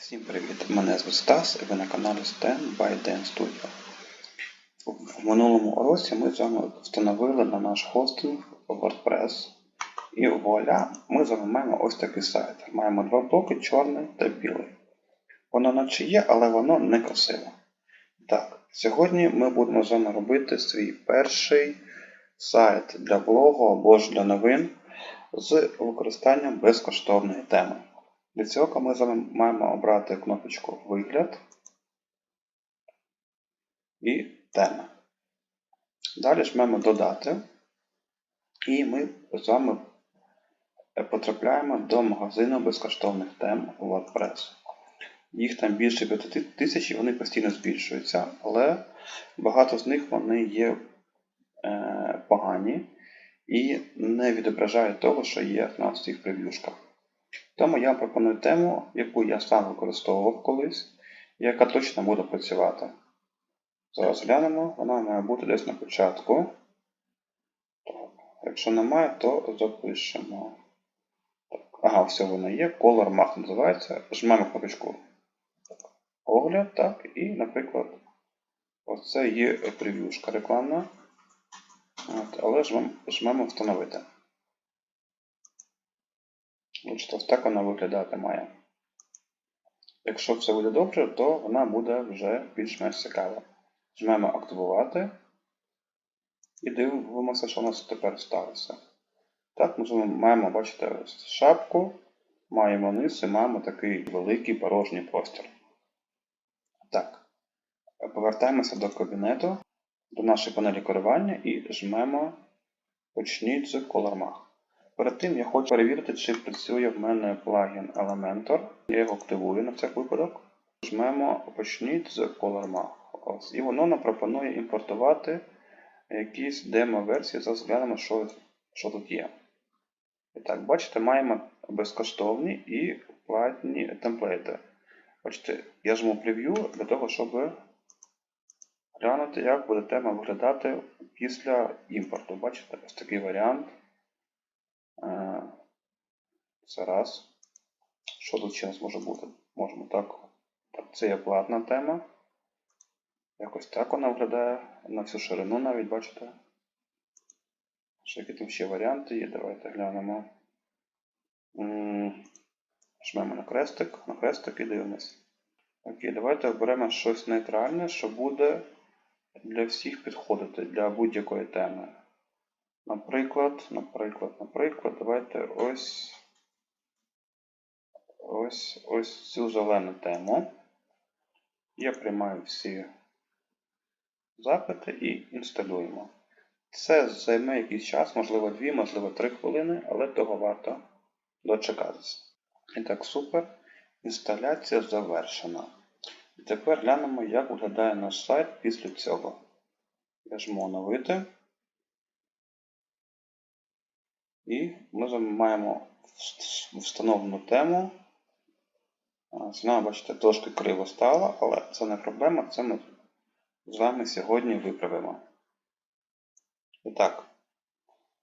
Всім привіт! Мене звуть Стас і ви на каналі Stand by Dan Studio. В минулому уроці ми з вами встановили на наш хостинг WordPress. І вуаля, ми з вами маємо ось такий сайт. Маємо два блоки, чорний та білий. Воно наче є, але воно не красиве. Так, сьогодні ми будемо з вами робити свій перший сайт для блогу або ж для новин з використанням безкоштовної теми. Для цього ми з вами маємо обрати кнопочку Вигляд і тема. Далі жмемо Додати, і ми з вами потрапляємо до магазину безкоштовних тем WordPress. Їх там більше 5 тисяч і вони постійно збільшуються, але багато з них вони є е, погані і не відображають того, що є на цих прев'юшках. Тому я пропоную тему, яку я сам використовував колись, яка точно буде працювати. Зараз глянемо, вона має бути десь на початку. Якщо немає, то запишемо. Ага, все воно є. Color Math називається. Жмемо кнопочку Огляд, так, і, наприклад, оце є прев'юшка рекламна. От, але жмемо, жмемо встановити. Ось так вона виглядати має. Якщо все буде добре, то вона буде вже більш-менш цікава. Жмемо активувати і дивимося, що у нас тепер сталося. Так, ми маємо, бачите, шапку, маємо низ і маємо такий великий порожній простір. Так, повертаємося до кабінету, до нашої панелі керування і жмемо Почніть з ColorMag. Перед тим я хочу перевірити, чи працює в мене плагін Elementor. Я його активую на всяк випадок. Жмемо Почніть з ColorMag. І воно нам пропонує імпортувати якісь демо-версії. Зараз глянемо, що, що тут є. І так, бачите, маємо безкоштовні і платні темплейти. Бачите, я жму прев'ю для того, щоб глянути, як буде тема виглядати після імпорту. Бачите, ось такий варіант. Це раз. Що тут ще може бути? Можемо так. Це є платна тема. Якось так вона виглядає на всю ширину навіть, бачите? Що які там ще варіанти є? Давайте глянемо. Жмемо на крестик, на хрестик і дивимось. Окей, давайте оберемо щось нейтральне, що буде для всіх підходити, для будь-якої теми. Наприклад, наприклад, наприклад, давайте ось ось ось цю зелену тему. Я приймаю всі запити і інсталюємо. Це займе якийсь час, можливо 2, можливо 3 хвилини, але того варто дочекатися. І так, супер. Інсталяція завершена. І тепер глянемо, як виглядає наш сайт після цього. Я жму оновити. І ми маємо встановлену тему. Вона, бачите, трошки криво стала, але це не проблема, це ми з вами сьогодні виправимо. І так,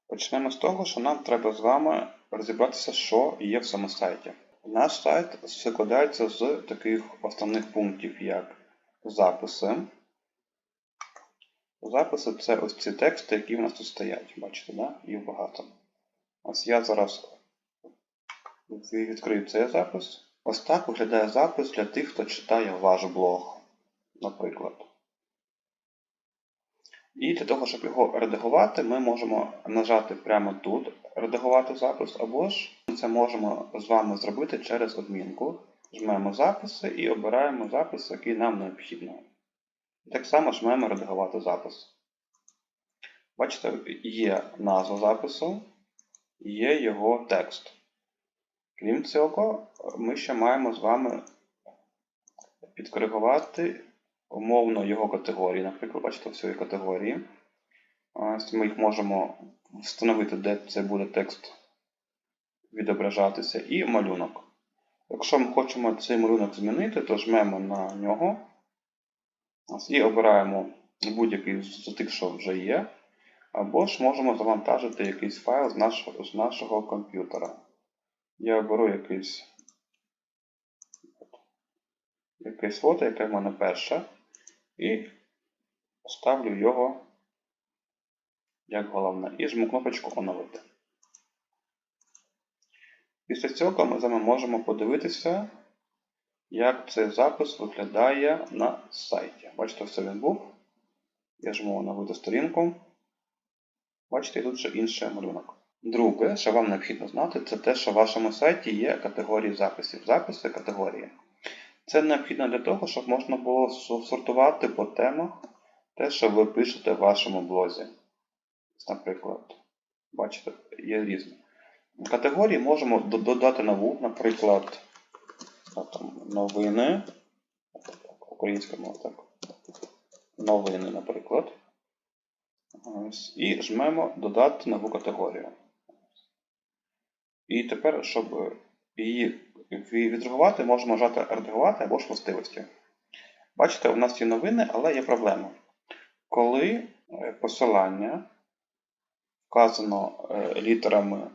почнемо з того, що нам треба з вами розібратися, що є в цьому сайті. Наш сайт складається з таких основних пунктів, як записи. Записи це ось ці тексти, які в нас тут стоять. Бачите, да? їх багато. Ось я зараз відкрию цей запис. Ось так виглядає запис для тих, хто читає ваш блог, наприклад. І для того, щоб його редагувати, ми можемо нажати прямо тут редагувати запис, або ж це можемо з вами зробити через адмінку. Жмемо записи і обираємо запис, який нам необхідно. Так само жмемо редагувати запис. Бачите, є назва запису, є його текст. Крім цього, ми ще маємо з вами підкоригувати умовно його категорії. Наприклад, бачите, всі категорії. Ось Ми їх можемо встановити, де це буде текст відображатися, і малюнок. Якщо ми хочемо цей малюнок змінити, то жмемо на нього і обираємо будь-який з тих, що вже є. Або ж можемо завантажити якийсь файл з нашого, з нашого комп'ютера. Я оберу якийсь якесь фото, яке в мене перше, і ставлю його як головне. І жму кнопочку оновити. Після цього ми з вами можемо подивитися, як цей запис виглядає на сайті. Бачите, це він був. Я жму оновити сторінку. Бачите, тут ще інший малюнок. Друге, що вам необхідно знати, це те, що в вашому сайті є категорії записів. Записи категорії. Це необхідно для того, щоб можна було сортувати по темах те, що ви пишете в вашому блозі. Наприклад, бачите, є різні. Категорії можемо додати нову, наприклад, новини. Українська мова так. Новини, наприклад. Ось. І жмемо додати нову категорію. І тепер, щоб її ві- відредагувати, можемо нажати редагувати або ж властивості. Бачите, у нас є новини, але є проблема. Коли е, посилання вказано е, літерами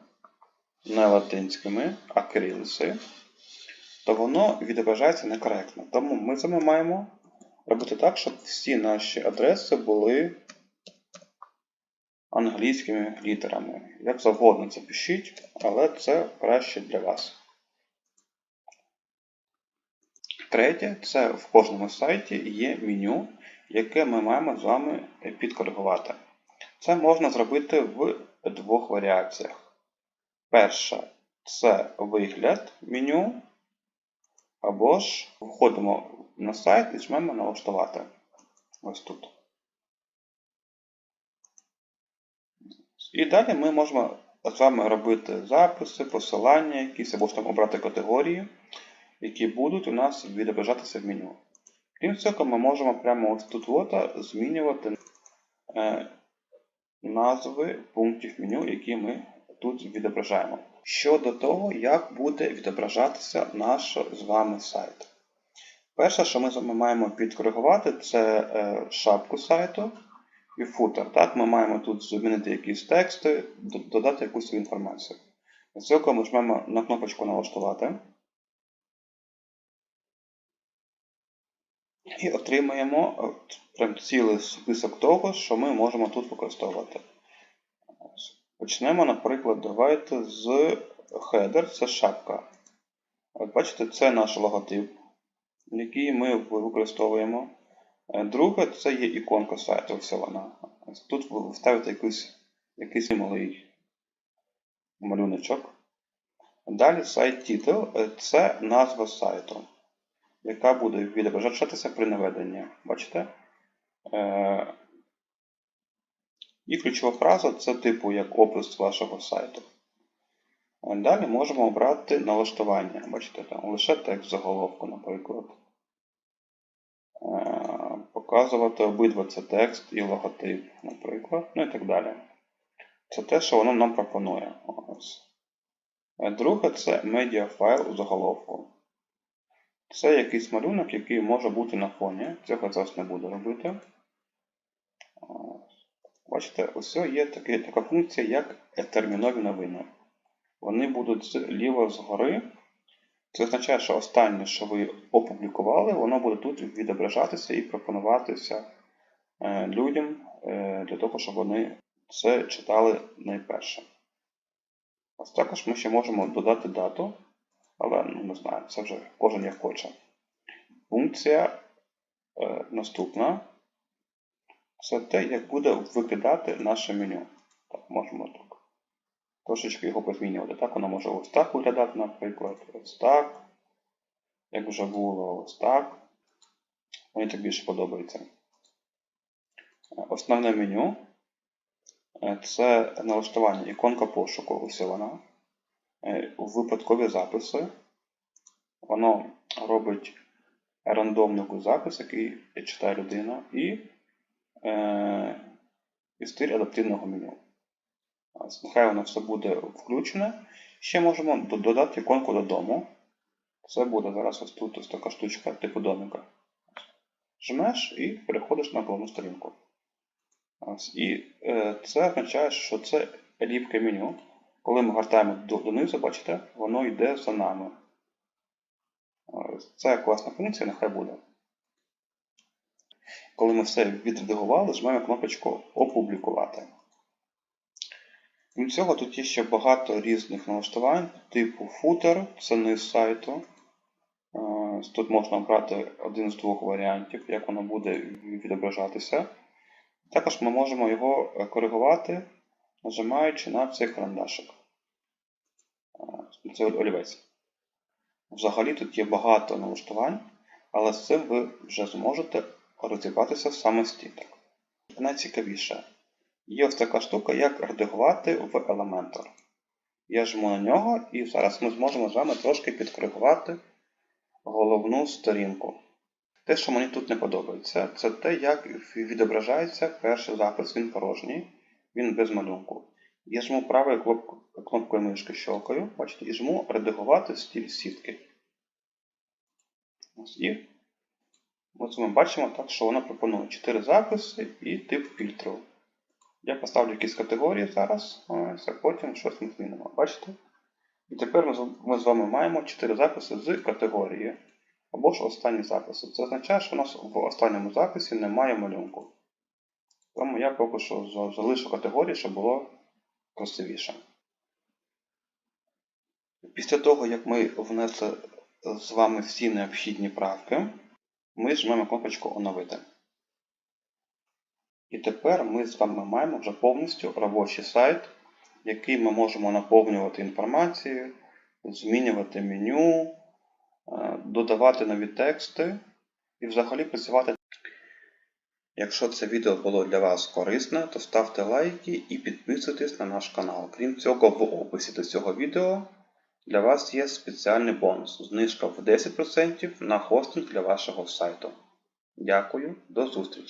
не латинськими, а кирилицею, то воно відображається некоректно. Тому ми з вами маємо робити так, щоб всі наші адреси були англійськими літерами. Як завгодно це пишіть, але це краще для вас. Третє, це в кожному сайті є меню, яке ми маємо з вами підкоригувати. Це можна зробити в двох варіаціях. Перша це вигляд меню, або ж входимо на сайт і жмемо налаштувати. Ось тут. І далі ми можемо з вами робити записи, посилання якісь, або ж там обрати категорії, які будуть у нас відображатися в меню. Крім цього, ми можемо прямо ось тут от змінювати е, назви пунктів меню, які ми тут відображаємо. Щодо того, як буде відображатися наш з вами сайт. Перше, що ми з вами маємо підкоригувати, це е, шапку сайту і футер. Так, Ми маємо тут змінити якісь тексти, додати якусь інформацію. Для цього ми жмемо на кнопочку налаштувати. І отримаємо от прям цілий список того, що ми можемо тут використовувати. Почнемо, наприклад, давайте з header, це шапка. От бачите, це наш логотип, який ми використовуємо. Е, Друге, це є іконка сайту, ось вона. Тут ви вставите якийсь, якийсь малий малюночок. Далі сайт title – це назва сайту, яка буде відображатися при наведенні. Бачите? Е, І ключова фраза це типу як опис вашого сайту. Е, Далі можемо обрати налаштування. Бачите, там лише текст заголовку, наприклад. Показувати обидва це текст і логотип, наприклад, ну і так далі. Це те, що воно нам пропонує. Ось. Е, Друге це медіафайл у заголовку. Це якийсь малюнок, який може бути на фоні. Цього зараз не буду робити. Ось. Бачите, ось є таки, така функція, як термінові новини. Вони будуть зліва згори. Це означає, що останнє, що ви опублікували, воно буде тут відображатися і пропонуватися е, людям е, для того, щоб вони це читали найперше. Ось також ми ще можемо додати дату, але ну, не знаю, це вже кожен як хоче. Функція е, наступна це те, як буде виглядати наше меню. Так, можемо трошечки його позмінювати. Так, воно може ось так виглядати, наприклад, ось так. Як вже було ось так. Мені так більше подобається. Основне меню е, це налаштування іконка пошуку, ось вона. Е, Випадкові записи. Воно робить рандомнику запис, який читає людина, і, е, і стиль адаптивного меню. Нехай воно все буде включене. Ще можемо додати іконку додому. Це буде зараз ось тут ось така штучка, типу домика. Жмеш і переходиш на головну сторінку. Ось, і е, це означає, що це ліпке меню. Коли ми гортаємо до- донизу, бачите, воно йде за нами. Ось, Це класна функція, нехай буде. Коли ми все відредагували, жмемо кнопочку Опублікувати. Крім цього, тут є ще багато різних налаштувань, типу футер, це низ сайту. Е, Тут можна обрати один з двох варіантів, як воно буде відображатися. Також ми можемо його е, коригувати, нажимаючи на цей карандашик. Е, Це олівець. Взагалі тут є багато налаштувань, але з цим ви вже зможете розібратися самостійно. Найцікавіше. Є ось така штука, як редагувати в Elementor. Я жму на нього і зараз ми зможемо з вами трошки підкоригувати головну сторінку. Те, що мені тут не подобається, це те, як відображається перший запис. Він порожній, він без малюнку. Я жму правою кнопкою, мишки щелкаю, бачите, і жму редагувати стиль сітки. Ось і ось ми бачимо так, що вона пропонує 4 записи і тип фільтру. Я поставлю якісь категорії зараз, ось, а потім щось ми змінимо. Бачите? І тепер ми з вами маємо 4 записи з категорії. Або ж останні записи. Це означає, що у нас в останньому записі немає малюнку. Тому я поки що залишу категорії, щоб було красивіше. Після того, як ми внесли з вами всі необхідні правки, ми жмемо кнопочку Оновити. І тепер ми з вами маємо вже повністю робочий сайт, який ми можемо наповнювати інформацією, змінювати меню, е, додавати нові тексти і взагалі працювати. Якщо це відео було для вас корисне, то ставте лайки і підписуйтесь на наш канал. Крім цього, в описі до цього відео для вас є спеціальний бонус знижка в 10% на хостинг для вашого сайту. Дякую, до зустрічі!